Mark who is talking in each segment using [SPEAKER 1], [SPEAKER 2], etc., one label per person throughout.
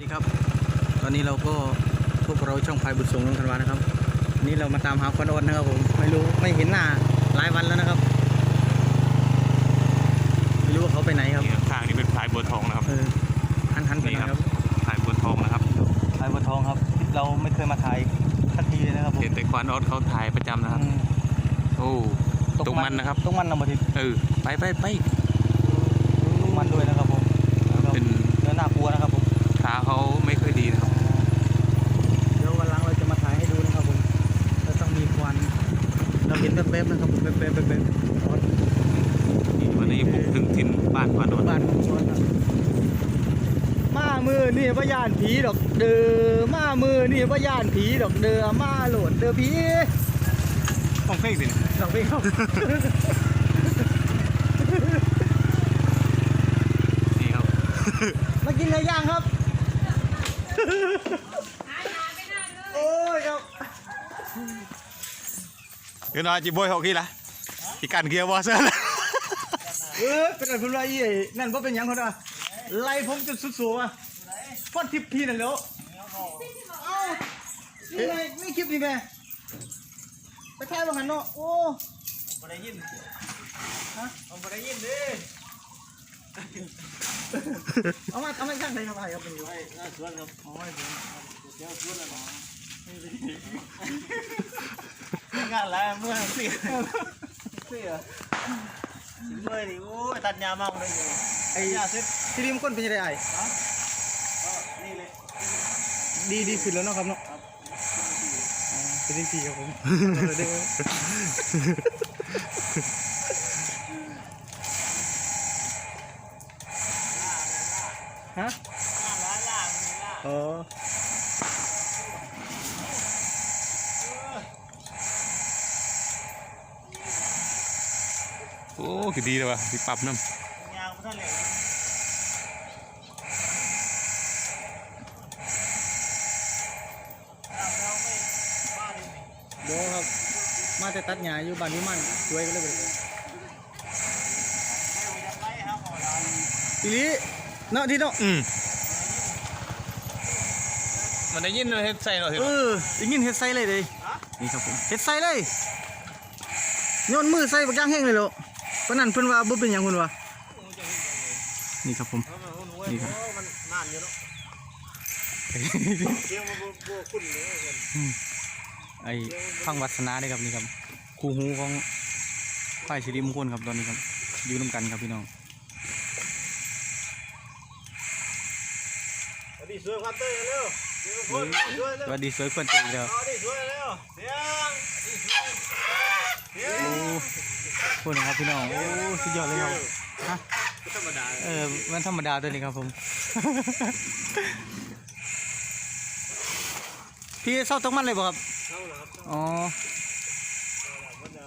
[SPEAKER 1] สวัสดีครับ ตอนนี้เราก็พวกเราช่องพายบุญส่งลงธันวานะครับวันนี้เรามาตามหาควันอดนะครับผมไม่รู้ไม่เห็นหน้าหลายวันแล้วนะครับไม่รู้ว่าเขาไปไหนครับ
[SPEAKER 2] นี่ข้างๆนี่เป็นพลายบัวทองนะครับ
[SPEAKER 1] เออหันหันไปห
[SPEAKER 2] นี่
[SPEAKER 1] น่อย
[SPEAKER 2] ครับ
[SPEAKER 1] ครับ
[SPEAKER 2] พลายบัวทองนะครับ
[SPEAKER 1] พายบัวทองครับ เราไม่เคยมาถ่ายสักทีเลยนะครับผม
[SPEAKER 2] เห็นแต่ควานออสเขาถ่ายประจำนะครับ
[SPEAKER 1] อืม
[SPEAKER 2] โอ้ตรงมันนะครับ
[SPEAKER 1] ตรงมันนะบทิต
[SPEAKER 2] เออไปไปไป
[SPEAKER 1] ตรงมันด้วยนะครับผม
[SPEAKER 2] เป็น
[SPEAKER 1] เนื้อหน้ากลัวนะครับผม
[SPEAKER 2] ขาเขาไม่ค่อยดีนะครับ
[SPEAKER 1] เดี๋ยววันหลังเราจะมาถ่ายให้ดูนะครับผมเราต้องมีควัน เราเห็นแป๊บๆนะครับแป๊บๆแป๊บๆแป๊บๆออส
[SPEAKER 2] นี่วันนี้บุกถึงถิ่นบ้านควานออส
[SPEAKER 1] บ้านของออสครับมามือนี่พยานผีดอกเด้อมามือนี่พยานผีดอกเด้อมาโหลดเด้อผี
[SPEAKER 2] ของเพลงสิ
[SPEAKER 1] ดอกพี่ครับ
[SPEAKER 2] นี่ครับ
[SPEAKER 1] มากินอะไรย่างครับ โอ้ยครับ
[SPEAKER 2] เดี๋ยวน้อยจีบอยหกขี้ละ อีกันเกียร์วอเซอร์ละ
[SPEAKER 1] เออเป็นอะไรคุณไรอีนั่นว่าเป็นหยังคนอะไล่ผมจนสุดสูงอะฟอดทิพพี่นั่นแล้วเอ้านี่ไงนี่คลิปนี่แม่ไปถ่ายบังหันเนาะโอ้
[SPEAKER 3] บ่ได้ยิน
[SPEAKER 1] ฮะ
[SPEAKER 3] ผมบ่ได้ยินเด้
[SPEAKER 1] เอามาเอามาช่างใส่เข้าไปครับเป็นอยู่
[SPEAKER 3] ไอ้น่าสวนครับ
[SPEAKER 1] โอ้ยผม
[SPEAKER 3] เดี๋ยวสวนแล้วเนาะงานแล้วเมื่อเสียเสียสิเมื่อยดิโอ้ยตัดยามากเลยอยู่
[SPEAKER 1] ไอ้
[SPEAKER 3] ยาเสร็จ
[SPEAKER 1] ที่ริมก้นเป็นยังไงไอ้
[SPEAKER 3] ก็นี่เลย
[SPEAKER 1] ดีดีขึ้นแล้วเนาะครับเนาะอ๋อเป็นดีครับผมเด้อฮะ
[SPEAKER 3] ล่าล่าล่ามันล่า
[SPEAKER 1] อ๋อ
[SPEAKER 2] โอ้ คือดีเลยวะพี่ปรับน้
[SPEAKER 3] ยางมันท่านเลยเราไม่บ้าดิ
[SPEAKER 1] โบครับ มาแต่ตัดหญ้าอยู่บ้านนี้มันช่วยกันเลยเว้ย
[SPEAKER 3] ไม่จะไปครับหมอเรา
[SPEAKER 1] อีหลีเนาะที่เนาะ
[SPEAKER 2] อืมมันได้ยินเลยใส่หน่อย
[SPEAKER 1] เออได้ยินเฮ็ดไซเลยเลย
[SPEAKER 3] ฮะ
[SPEAKER 1] นี่ครับผมเฮ็ดไซเลยโยนมือใส่บักย่างแห้งเลยเหรอ เพราะนั้นเพิ่นว่าบ่เป็นหยังเพิ่นว่านี่ครับผม นี่ครับ
[SPEAKER 3] มันนานอยู่เนาะเสียงมันบวกขึ้นเลย
[SPEAKER 1] ไอ้ฟังวัฒนาเด้ครับนี่ครับคู่หูของฝ่ายสิริมงคลครับตอนนี้ครับอยู่นํกันครับพี่น้อง
[SPEAKER 3] สวัสดีสวยครับเต้ยเร็วสวยคนสวยเร็
[SPEAKER 1] ส
[SPEAKER 3] ว
[SPEAKER 1] วัสดีสวยเพื่อนเจอแล้ว
[SPEAKER 3] เอาดิสวยเร็วเสียงดิสวยเสีย
[SPEAKER 1] โอ้
[SPEAKER 3] ง
[SPEAKER 1] พูดนะครับพี่น้อง โอ้ สุดยอดเลยครับฮะ
[SPEAKER 3] ธรรมดา
[SPEAKER 1] เออมันธรรมดาตัวนี้ครับผม พี่เศร้าตกมันเลยบ่ครับ
[SPEAKER 3] เข้าแล้วครับ
[SPEAKER 1] อ๋อ
[SPEAKER 3] เข้าแล้วมันจะ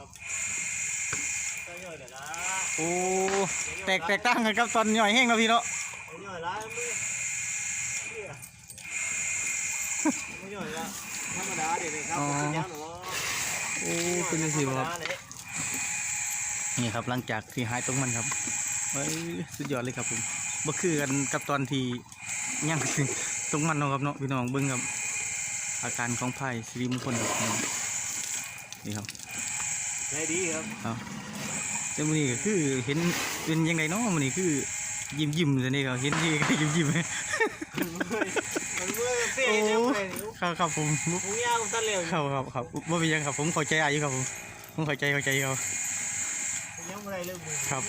[SPEAKER 3] ก็ย่อยเดี๋ยวละ
[SPEAKER 1] โอ้ แตกแตกต่างกันครับตอนย่อยแห้งแล้วพี่เนาะ
[SPEAKER 3] ย่อยละมือเสียไม่ย่อยละธรรมดาเดี๋ยวเลยครับเป็นยังหรอ
[SPEAKER 1] โอ้ เป็นจังซี่บ่ครับ นี่ครับหลังจากที่หายตรงมันครับเฮ้ยสุดยอดเลยครับผมบ่คือกันกับตอนที่ย่างตรงมันเนาะครับเนาะพี่น้องเบิ่งครับ อาการของไผ่สิริมงคลครับพี่น้องนี่ครับ
[SPEAKER 3] ใจดีครับ
[SPEAKER 1] ครับแต่มื้อนี้ก็คือเห็นเป็นยังไงเนาะมื้อนี้คือยิ้มยิ้มๆซะนี่ครับเห็นที่ก็ยิ้มยิ้ม
[SPEAKER 3] มันเมื่อยมันเมื่อยเสียยังเมื่อย
[SPEAKER 1] ครับครับผม
[SPEAKER 3] หูยาวตันเร็ว
[SPEAKER 1] ครับครับครับบ่เป็นหยังครับผมเข้าใจอายุครับผมผมเข้าใจเข้าใจครับ
[SPEAKER 3] ยังเมื่อยเรื่องมือ
[SPEAKER 1] ครับ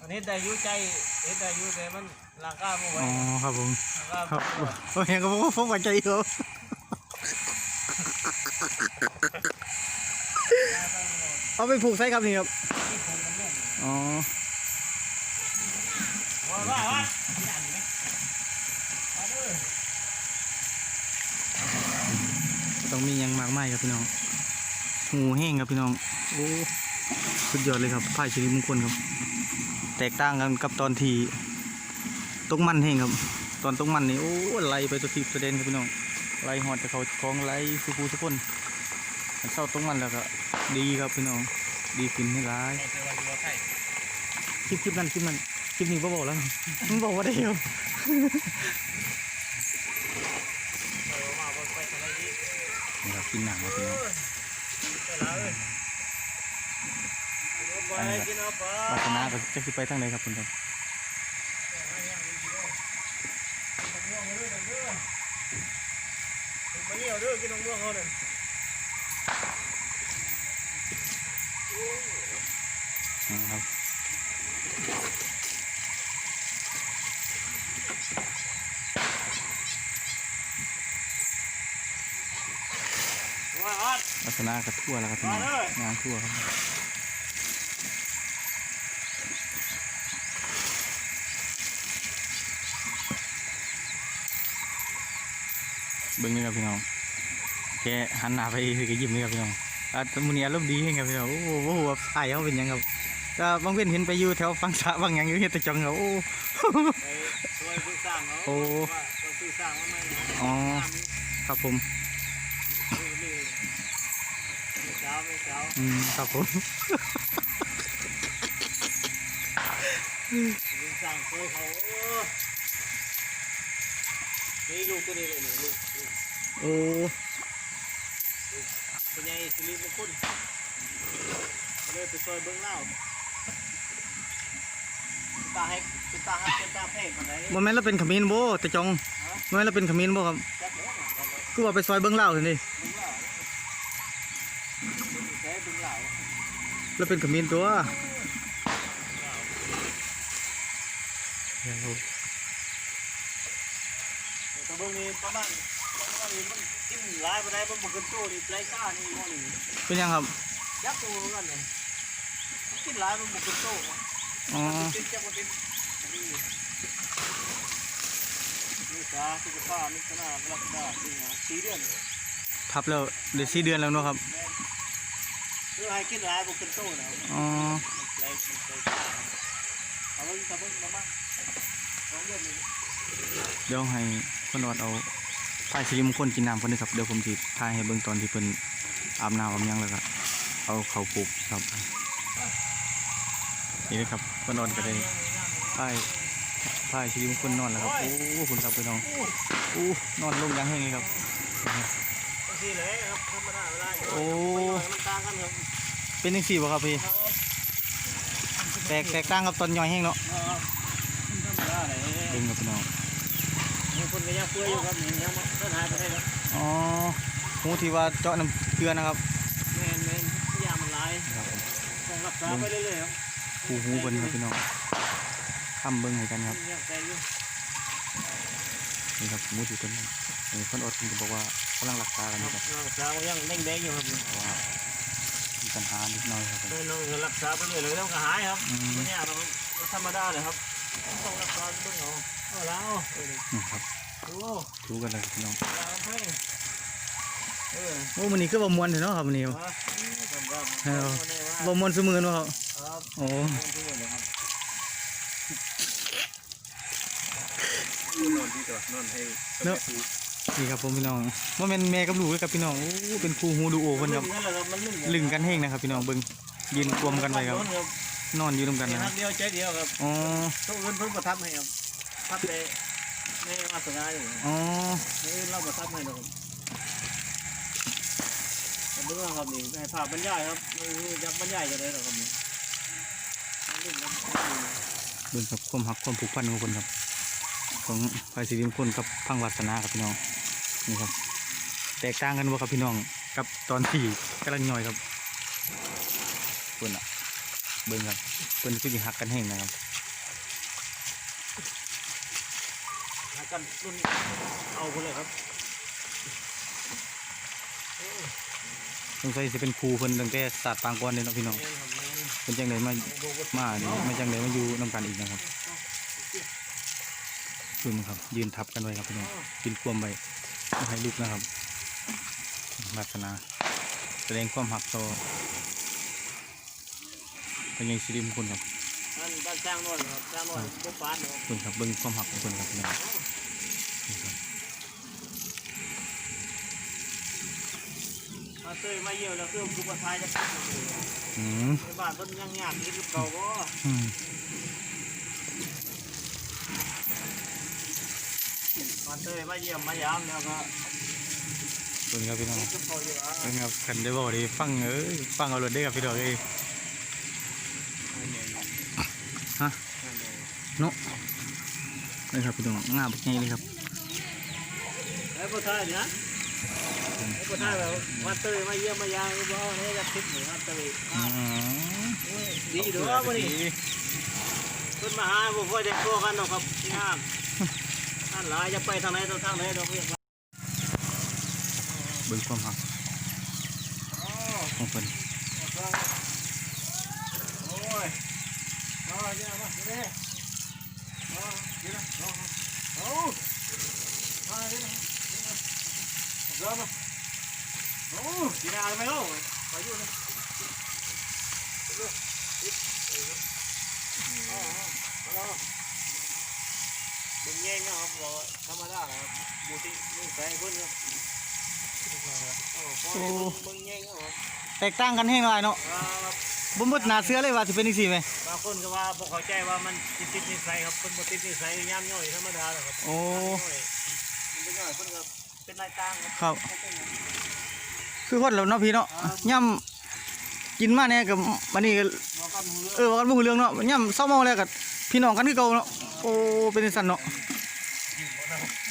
[SPEAKER 3] อันนี้แต่ยุใจเห็นแต่ยุแต่มันร่างกายมันไหว
[SPEAKER 1] อ๋อครับผม
[SPEAKER 3] ร่าง
[SPEAKER 1] ครั
[SPEAKER 3] กา
[SPEAKER 1] บ
[SPEAKER 3] ยมันไหว
[SPEAKER 1] โอ้ยก็ผมผมเข้าใจครับเอาไปผูกใส่ครับนี่ครับ อ๋อ
[SPEAKER 3] ว่าว่าว่า
[SPEAKER 1] ต้องมีหยังมากมายครับพี่น้อง หูแห้งครับพี่น้องโอ้สุดยอดเลยครับผ้าชีวิตมงคลครับ แตกต่างกันกับตอนที่ตกมันแห้งครับ ตอนตกมันนี่โอ้ไหลไปตัวทีบตัวเด่นครับพี่น้องไหลหอดจากเขาคลองไหลสุภูสุคนอันเศร้าตกมันแล้วก็ดีครับพี่น้องดีขึ้นให้ร้ายคลิปคลิปนั้นคลิปนั้นคลิปนี้บ่บอกแล้วมึงบอกว่าได้เดียว
[SPEAKER 3] เอามาบนไปทางไหนอีก
[SPEAKER 1] นี่ครับกินหนังครับพี่ อา
[SPEAKER 3] ไปกินเอาไป
[SPEAKER 1] วาสนาก็จะสิไปทางไหนครับคุณครับ
[SPEAKER 3] มาเหี่ยวเด้อกินน้ำม่วงเขาเนี่ย
[SPEAKER 1] นะครับ
[SPEAKER 3] ว่าอัด
[SPEAKER 1] วาสนาก็ทั่วแล้วครับพี่น้อง
[SPEAKER 3] มาเลย
[SPEAKER 1] งานทั่วครับ เบิ่งนี่ครับพี่น้องแกหันหน้าไปคือก็ยิ้มนี่ครับพี่น้องอะมื้อนี้อารมณ์ดีแฮงครับพี่น้องโอ้โหบ่ฮู้ว่าอ้ายเขาเป็นหยังครับก็บางเว้นเห็นไปอยู่แถวฝั่งสระบางหยังอยู่เฮ็ดแตะจองครับโอ้
[SPEAKER 3] ไปช่วยผู้สร้างเขา
[SPEAKER 1] โอ้
[SPEAKER 3] ว่าตัวผู้สร้างว่าไม่นะ
[SPEAKER 1] อ๋อครับผม
[SPEAKER 3] นี่นี่ไม่เช้าไม่เช้า
[SPEAKER 1] อืมครับผม
[SPEAKER 3] ผู้สร้างเคยเขาโอ้ นี่ลูกตัวนี้เลยนี่ลูกลูก
[SPEAKER 1] โอ้
[SPEAKER 3] เป็นไงสิริมงคลเลยไปซอยเบิ้งเล่าตาให้เป็นตาให้เป็นตาเพกมันไหน
[SPEAKER 1] บ่แม่นเราเป็นขมิ้นบ่แตะจองบ่แม่นเราเป็นขมิ้นบ่ครับ
[SPEAKER 3] จักแล้วหนังกันเลย
[SPEAKER 1] คือว่าไปซอยเบิ่งเล่าวซั่นนี่
[SPEAKER 3] เบิ้งเล่าใช้เบิ้งเล่า
[SPEAKER 1] เราเป็นขมิ้นตัว
[SPEAKER 3] แต่เบิ้งนี่ประมาณประมาณนี้มัน กินหลายไปได้มันบุกขึ้นตู้นี่ไร้ก้านี่มอนี่
[SPEAKER 1] เป็นยังครับ
[SPEAKER 3] ยักษ์ตัวกันเลยกินหลายมันบุกขึ้นตู้
[SPEAKER 1] อ๋อ
[SPEAKER 3] ติดจับติดนี่นี่จ้าสุขภาพนี่ก็น่ารักได้จริงนะสี่เดือน
[SPEAKER 1] ทับแล้วได้สี่เดือนแล้วเนาะครับ
[SPEAKER 3] เพื่อให้กินหลายบุกขึ้นตู้นะ
[SPEAKER 1] อ๋อ
[SPEAKER 3] ไรไรก้าเอาไว้ทำไว้มาบ้างเดี๋
[SPEAKER 1] ยวให้เพิ่นอดเอา ป้ายสิริมงคลกินน้ำเพิ่นด้ครับเดี๋ยวผมสิถ่ายให้เบิ่งตอนที่เพิ่นอาบน้ำอาบยังแล้วก็เอาเขาปลูกครับ นี่นะครับเพิ่นอดก็ได้ป้ายป้ายสิริมงคลนอนแล้วครับโอ้คุณครับพี่น้องโอ้นอนลงยังแห้งเลยครับ
[SPEAKER 3] บางทีเลยครับธรรมดาเวลา
[SPEAKER 1] โอ้
[SPEAKER 3] มันต่างกันครับ
[SPEAKER 1] เป็นจังซี่บ่ครับพี่แตกแตกต่างกับตอนย่อยแห้งเนาะ
[SPEAKER 3] ดาเลย
[SPEAKER 1] เบิ่งครับพี่น้อง
[SPEAKER 3] มีคนก็ยังเปื่อยอยู่ครับนี่ยังต้นหายไปได้ครับ
[SPEAKER 1] อ๋อหูที่ว่าเจาะน้ำเกลือนะครับ
[SPEAKER 3] แมนแมนยามันลาย
[SPEAKER 1] ครับผม
[SPEAKER 3] ต้องรักษาไปเรื่อยๆครับ
[SPEAKER 1] คู่หูเพิ่นครับพี่น้องทำเบิ่งให้กันครับ
[SPEAKER 3] ยังแตกอยู่
[SPEAKER 1] นี่ครับหมูที่เพิ่นนี่เพิ่นอดเพิ่นก็บอกว่ากำลังรักษากันอยู่ครับ
[SPEAKER 3] รักษาก็ยังแดงๆอยู่ครับ
[SPEAKER 1] เพราะว่ามีปัญหานิดหน่อยครับผม
[SPEAKER 3] น้องรักษาไปเรื่อยๆแล้วก็หายครับ
[SPEAKER 1] อืม
[SPEAKER 3] ไม่ยากหรอกธรรมดาเลยครับต้องรักษาเบื้องเอา เอาแล้ว
[SPEAKER 1] นี่ครับ
[SPEAKER 3] ดู
[SPEAKER 1] ดูกันเลยครับพี่น้อง
[SPEAKER 3] ตามให้เออ
[SPEAKER 1] โอ้มื้อนี้คือบ่ม่วนเด้อเนาะครับมื้อนี้
[SPEAKER 3] มาทำว่า
[SPEAKER 1] เออ
[SPEAKER 3] ค
[SPEAKER 1] บ่ม่วนซุมื้อเนาะครับ
[SPEAKER 3] รับ
[SPEAKER 1] โอ้
[SPEAKER 3] ที่นี่นะครับ
[SPEAKER 2] นอนดีตัวนอนให้
[SPEAKER 1] เนาะนี่ครับผมพี่น้องบ่แม่นแม่กับลูกเลยครับพี่น้องโอ้เป็นคู่หูดูโอเพิ่นครับ
[SPEAKER 3] นั่นแหละครับมันลึง
[SPEAKER 1] ลึงกันแห้งนะครับพี่น้องเบิ่งยืนกวมกันไว้ครับ นอนอยู่นํกัน
[SPEAKER 3] เดี
[SPEAKER 1] นะ
[SPEAKER 3] ย
[SPEAKER 1] ควรับ
[SPEAKER 3] เดียวใจเดียวครับ
[SPEAKER 1] อ๋อ
[SPEAKER 3] ทุกคนเพิ่งประทับให้ครับ ทับในในวาสนาอยู่
[SPEAKER 1] อ๋อ
[SPEAKER 3] นี่เราประทับให้นะครับแต่เรื่องครับนี่ให้ภาพบรรยายครับนี่จะบรรยายจะได้หรอครับนี่มันลึงครับ
[SPEAKER 1] เบิ่งครับความรักความผูกพันของคนครับ ของภายสิริมงคลกับพังวาสนาครับพี่น้องนี่ครับ แตกต่างกันบ่ครับพี่น้องกับตอนที่กำลังย่อยครับเพิ่นอะเบิ่งครับเพิ่นคือสิฮักกันแห้งนะครับ
[SPEAKER 3] หา กันรุ่นเอาคนเลยครับ
[SPEAKER 1] สงสัยสิเป็นครูเพิ่นตั้งแต่ศาสตร์ปางก่อนเลยเนาะพี่น้อง
[SPEAKER 3] แม่นครับแม่น
[SPEAKER 1] เพิ่นจังไดมามานี่มาจังไดมาอยู่นํกันอีกนะครับเบิ่งครับ ยืนทับกันไว้ครับพี่น้องกินความไว้บ่ให้ลุกนะครับวาสนาแสดงความหักต่อเป็นยังสิริมงคลครับ
[SPEAKER 3] อันบ้านสางโน่นครับางโน่นบ้าน
[SPEAKER 1] ครับเบิ้งความหักของคนณครับเนี่
[SPEAKER 3] มาเตยมาเยี่ยวแล้วเครื่องคุปทายจะตัด
[SPEAKER 1] อื
[SPEAKER 3] บ้านเพิ่นยังยากนี่คือเก่าบ่
[SPEAKER 1] มา
[SPEAKER 3] เตยมาเยี่ยมมายามแล้วก็
[SPEAKER 1] คุณครับพี่น้องคุณครับคันได้บอกดีฟังเอ้ยฟังเอารถได้กับพี่ดอกเอ้ ฮะเนาะนี่ครับพี่น้องงามบักใหญ่เลยครับ
[SPEAKER 3] ไอ้พวกท่านเนี่ยไอ้พวกท่านแบบวันเตยมาเยี่ยมมายามก็บอกให้จะคิดเหมือนวันเตย
[SPEAKER 1] อืม
[SPEAKER 3] ดีดูว่าวันนี้เพิ่นมาหาผมก็จะโกกันเนาะครับที่ห้างท่านหลายจะไปทางไหนตัวทางไหนตัวเพียง
[SPEAKER 1] เบิ่งความหัก
[SPEAKER 3] อ๋อ
[SPEAKER 1] ของเพิ่น
[SPEAKER 3] ดีนะไม่รู้ไปอยู่นะเป็นเงี้ยนะครับเราธรรมดาครับบูติไม่ใส่เพิ่นครับโอ้พอเบิ่งเงี้ยครับ
[SPEAKER 1] แตกต่างกันแห้งหลายเนาะ
[SPEAKER 3] ครั บ
[SPEAKER 1] บ่หมดหน้าเสือเลยว่าสิเป็นจังซี่แหม
[SPEAKER 3] บางคนก็ว่าบอกเข้าใจว่ามันติดติดนิสัยครับคนบ่ติดนิสัยย่ำย่อยธรรมดาแหละครับ
[SPEAKER 1] โอ้
[SPEAKER 3] มันเป็นย่อยเพิ่นก็เป็นนายต่างครับ
[SPEAKER 1] ครับ คือคนเราเนาะพี่เนาะย่ำกินมาเนี่ยกับมันนี่ก็
[SPEAKER 3] เราก็รู้เรื่อง
[SPEAKER 1] เออว่ากันบ่ฮู้เรื่องเนาะย่ำเศร้าเมาแล้วก็พี่น้องกันคือเก่าเนาะโอ้เป็นจังซั่นเนาะ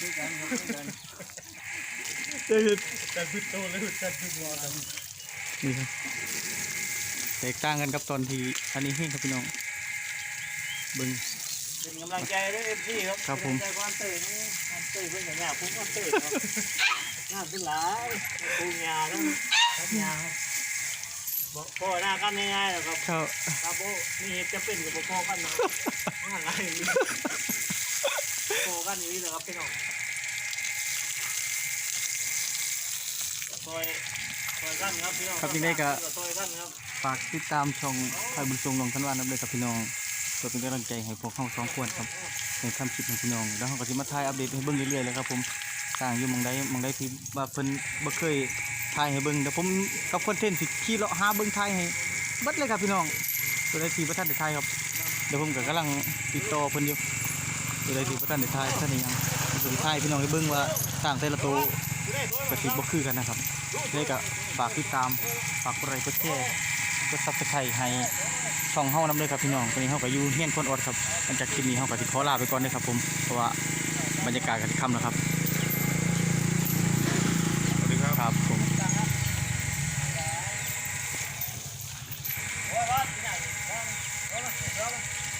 [SPEAKER 3] ด้วยกันครับด้วยกัน
[SPEAKER 1] เออ
[SPEAKER 3] แต่พึ่งโตแล้วแต่พึ่งรอกัน
[SPEAKER 1] นี่ครับ แตกต่างกันกับตอนที่อันนี้เฮงครับพี่น้องเบิ่ง
[SPEAKER 3] เป็นกำลังใจด้วยเอฟซีครับ
[SPEAKER 1] ครับผม
[SPEAKER 3] เป็นกำลังใจความเตยนี่ความเตยเพิ่นก็ยากผมความเตยครับงานเป็นหลายปลูกหญ้าทั้งทับหญ้าครับบ่พอหน้ากันง่ายๆหรอกครับ
[SPEAKER 1] เขา
[SPEAKER 3] ครับโบมีเหตุจะเป็นกับบ่พอกันนะครับงานหลายนี่พอกันอย่างนี้แหละครับพี่น้องซอยซอยกันครับพี่น้อง
[SPEAKER 1] ครับยังได้ก็
[SPEAKER 3] ซอยกันครับ
[SPEAKER 1] ฝากติดตามช่องไทยบุญทรงลงทันวานํเลยครับพี่น้องเพื่อเป็นกำลังใจให้พวกเฮาสองคนครับในทำคลิปให้พี่น้องแล้วเฮาก็สิมาถ่ายอัปเดตให้เบิ่งเรื่อยๆเลยครับผมสร้างอยู่มองใดหม่องใดที่ว่าเพิ่นบ่เคยถ่ายให้เบิ่งเดี๋ยวผมกับคอนเทนต์สิขี่เลาะหาเบิ่งถ่ายให้บิดเลยครับพี่น้องตัวใดที่บ่ทันได้ถ่ายครับเดี๋ยวผมก็กำลังติดต่อเพิ่นอยู่ตัวใดที่บ่ทันได้ถ่ายท่านได้ยังผมสิถ่ายพี่น้องให้เบิ่งว่าสร้างแต่ละตัวกระติบบ่คือกันนะครับเลยก็ฝากติดตามฝากกดไลค์กดแชร์ กดซับสไครต์ให้ช่องเฮานำเลยครับพี่น้องตอนนี้เฮาก็อยู่เฮียนคนอดครับหลังจากคลิปนี้เฮาก็สิขอลาไปก่อนเด้อครับผมเพราะว่าบรรยากาศก็สิค่ำแล้วครับ